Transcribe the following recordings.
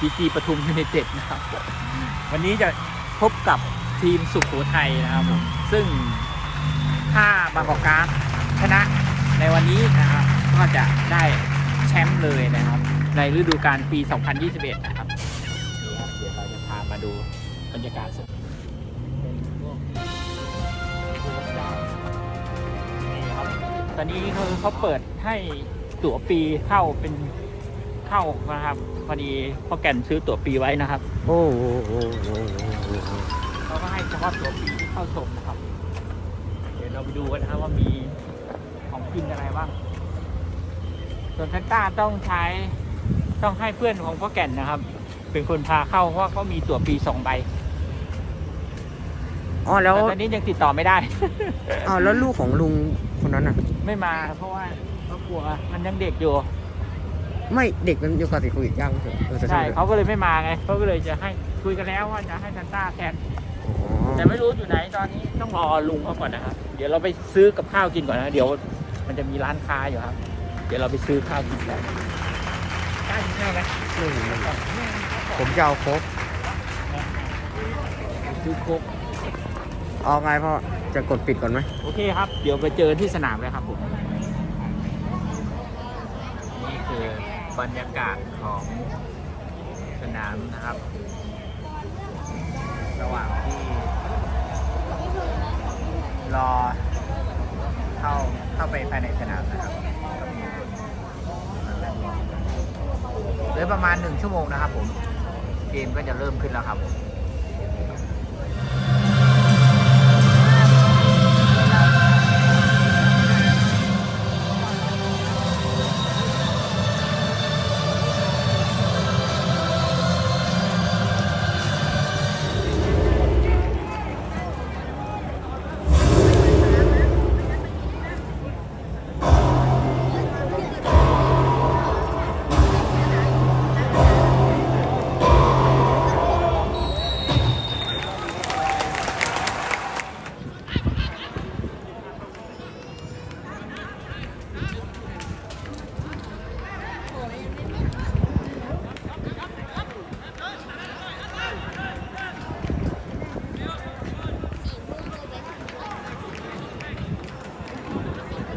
จีจีปทุมยูไนเต็ดนะครับ วันนี้จะพบกับทีมสุขโขทัยนะครับผมซึ่งถ้าบางกอกการดชนะในวันนี้นะครับ ก็จะได้แชมป์เลยนะครับ ในฤดูกาลปี 2021 นะครับนี่ครับเดี๋ยวเราจะพามาดูบรรยากาศสดนี่ครับตอนนี้เขาเขาเปิดให้ตั๋วปีเข้าเป็นเข้านะครับ พอดีพ่อแก่นซื้อตั๋วปีไว้นะครับ โอ้โหโอ้โหเขาก็ให้เฉพาะตัวปีที่เข้าชมนะครับ เดี๋ยวเราไปดูกันนะครับว่ามีของกินอะไรบ้าง ส่วนแฟนต้าต้องใช้ต้องให้เพื่อนของพ่อแก่นนะครับ เป็นคนพาเข้าเพราะว่าเขามีตั๋วปีสองใบอ๋อแล้วแต่ตอนนี้ยังติดต่อไม่ได้ อ๋อแล้วลูกของลุงคนนั้นอะ ไม่มาเพราะว่าเขากลัวมันยังเด็กอยู่ ไม่เด็กมันอยู่กับติดโควิดยังเถอะเออแต่ใช่ช่างเขาก็เลยไม่มาไงเขาก็เลยจะให้คุยกันแล้วว่าจะให้แฟนต้าแทนอ๋อแต่ไม่รู้อยู่ไหนตอนนี้ต้องรอลุงเขาก่อนนะครับ เดี๋ยวเราไปซื้อกับข้าวกินก่อนนะเดี๋ยวมันจะมีร้านค้าอยู่ครับ เดี๋ยวเราไปซื้อข้าวกินกันกล้ากินข้าวไหมไม่ผมจะเอาโค้กซื้อโคกเอาไงพ่อจะกดปิดก่อนไหมโอเคครับ เดี๋ยวไปเจอที่สนามเลยครับผมนี่คือ บรรยากาศของสนามนะครับ ระหว่างที่รอเข้าเข้าไปภายในสนามนะครับหรอเหลือประมาณหนึ่งชั่วโมงนะครับผม เกมก็จะเริ่มขึ้นแล้วครับผม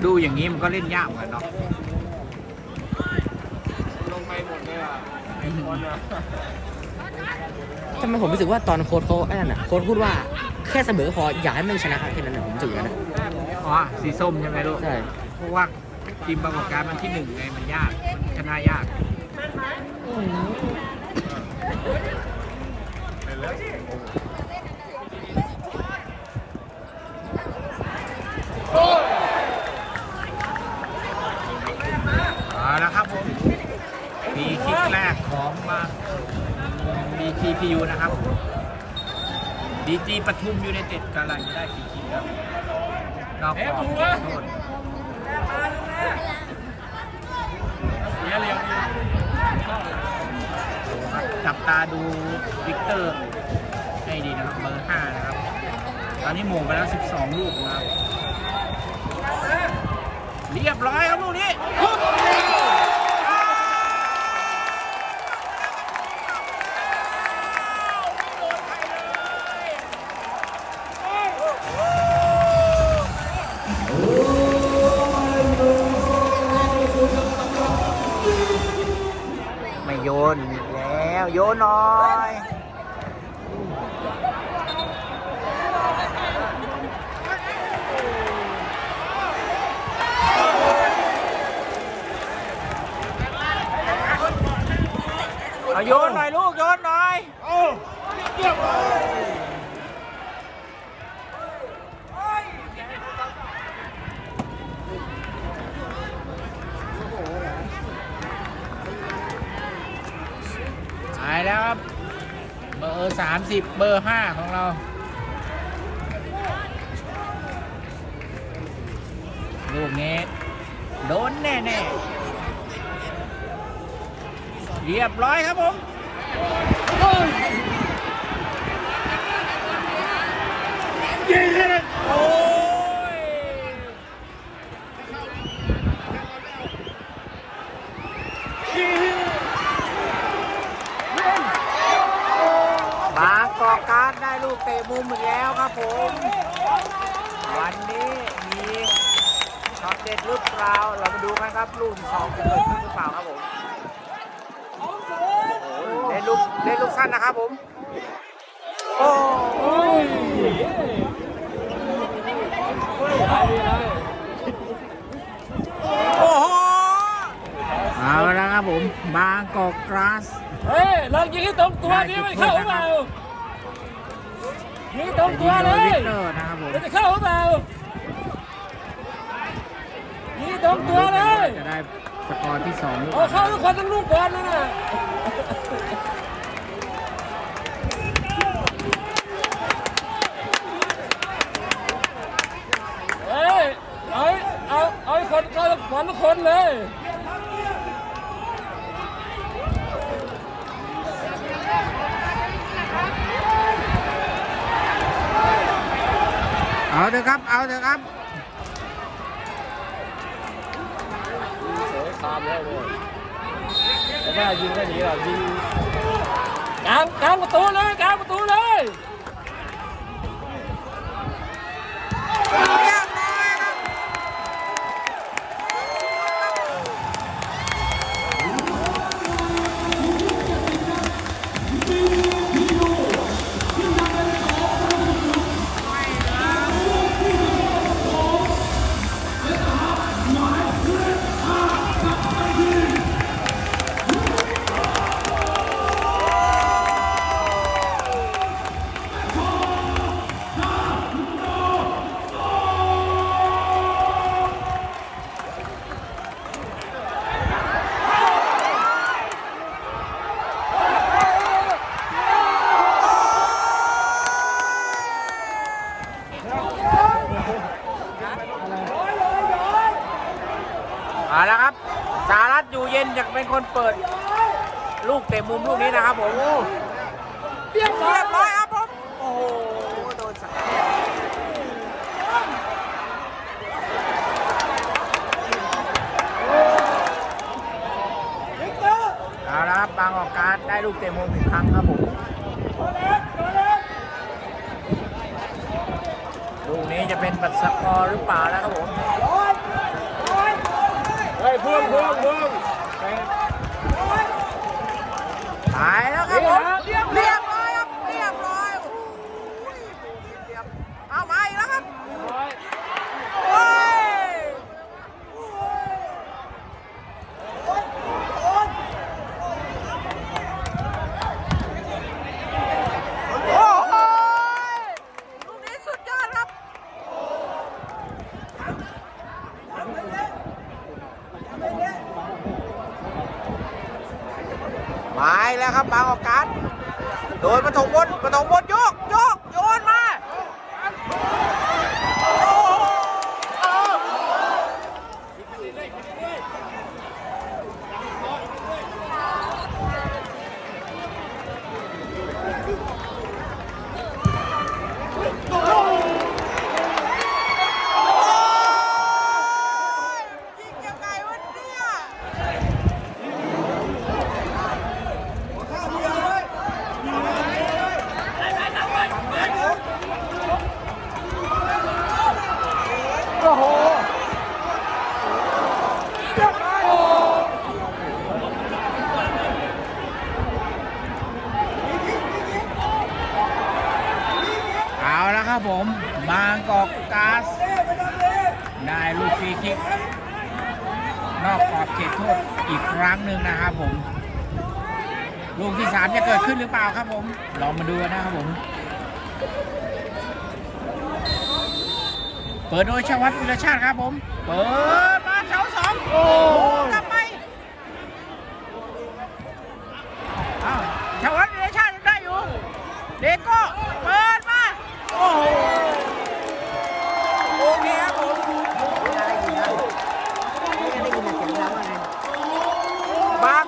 ดูอย่างนี้มันก็เล่นยากเหมือนกันเนาะลงไปหมดเลยอะไอ้คนอะทำไมผมรู้สึกว่าตอนโค้ดเขาไอ้นั่นอะโค้ดพูดว่าแค่เสมอก็พออยากให้มันชนะแค่นั้นนะผมรู้สึกอย่างนั้นนะอ๋อสีส้มใช่ไหมลูกใช่เพราะว่าทีมประกอบการมันที่หนึ่งไงมันยากมันชนะยาก เอาละครับผมมีคลิกแรกของมา BTPU นะครับดีจีปทุมยูไนเต็ดกำลังจะได้ฟรีคิกครับนอกกรอบเขตโทษเสียเรียงดีจับตาดูวิกเตอร์ให้ดีนะครับเบอร์5นะครับ ตอนนี้หม่งไปแล้ว 12 ลูกนะครับ เรียบร้อยครับลูกนี้ โยนหน่อยเอาโยนหน่อยลูกโยนหน่อย แล้วครับ เบอร์สามสิบเบอร์ห้าของเราลูกนี้โดนแน่ๆเรียบร้อยครับผมโอ้ย กอกการดได้ลูก เตะมุมอีกแล้วครับผม วันนี้มีช็อตเด็ดหรือเปล่า เรามาดูกันครับลูกที่สองจะเกิดขึ้นหรือเปล่าครับผมโอ้โหเล่นลูกเล่นลูกสั้นนะครับผม โอ้ยโอ้โหเอาละครับผม บางกอกกราส เฮ้ยลองยิงให้ตรงตัวนี้มันเข้าหรือเปล่า ยิงให้ตรงตัวเลวิยกเตอร์นะครับผมมันจะเข้าหรือเปล่ายิงให้ตรงตัวเลยจะได้สกอร์ที่สองหรือเปเอาล่าเข้าทุกคนทั้งลูกบอลนั่นน่ะเฮ้ยเอาเอาเอาให้คนเข้าบอลทุกคนเลย เอาเถอะครับ เอาเถอะครับสวยคามแล้วเลยแต่ว่ายิงก็หนีหรอกยิงกลางกลางประตูเลยกลางประตูเลย เอาละครับ สารัตอยู่เย็นจะเป็นคนเปิด ลูกเตะมุมลูกนี้นะครับผมเรียบร้อยครับผม โอ้โห โดนสกัดเอาละครับบางออกการได้ลูกเตะมุมอีกครั้งครับผมลูกนี้จะเป็นบัตรสกอร์หรือเปล่านะครับผม พ่วงพ่วงพ่วงตายแล้วครับผม เรี เรี ย ย บบ ร้ ร้ อ อย ยครับ เรียบร้อยโอ้ยเรียบเอามาอีกแล้วครับโอ้ยโอ้โหลูกนี้สุดยอดครับ มาอีกแล้วครับบางออกการโด นประถงบนประถงบนยกโยกโยนมาโอ้โหยิงยังไงวะเนี่ย โอ้โห เอาแล้ว ครับผม บางกอกกาสได้ลูกฟรีคิก นอกขอบเขตโทษอีกครั้งหนึ่งนะครับผม ลูกที่สามจะเกิดขึ้นหรือเปล่าครับผม ลองมาดูนะครับผม เปิดโดยชวัตวิรชาติครับผม เปิดมาเสาสองโอ้กลับไปอ้าวชวัตวิรชาติได้อยู่ เดโก้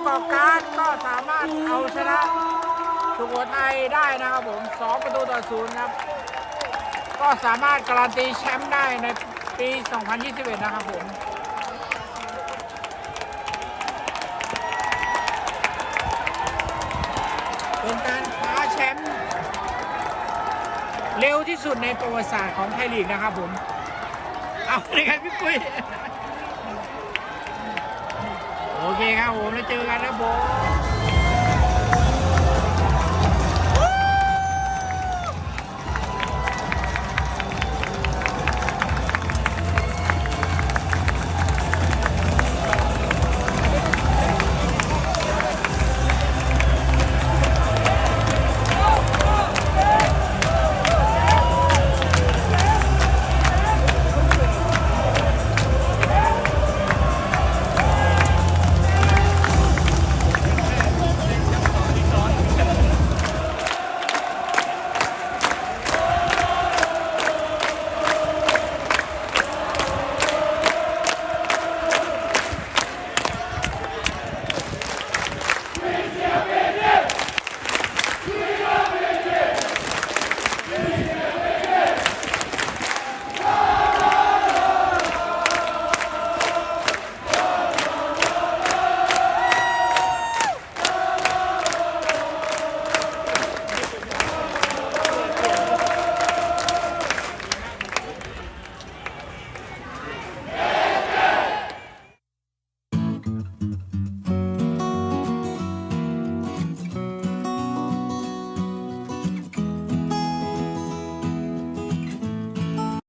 ปรกอบการก็สามารถเอาชนะสุโขทัยได้นะครับผมสองประตูต่อศูนย์ครับ ก็สามารถการันตีแชมป์ได้ในปี 2021 นะครับผมเป็นการคว้าแชมป์เร็วที่สุดในประวัติศาสตร์ของไทยลีกนะครับผม เอาเลยครับพี่ปุ้ย โอเคครับผมแล้วเจอกันนะผม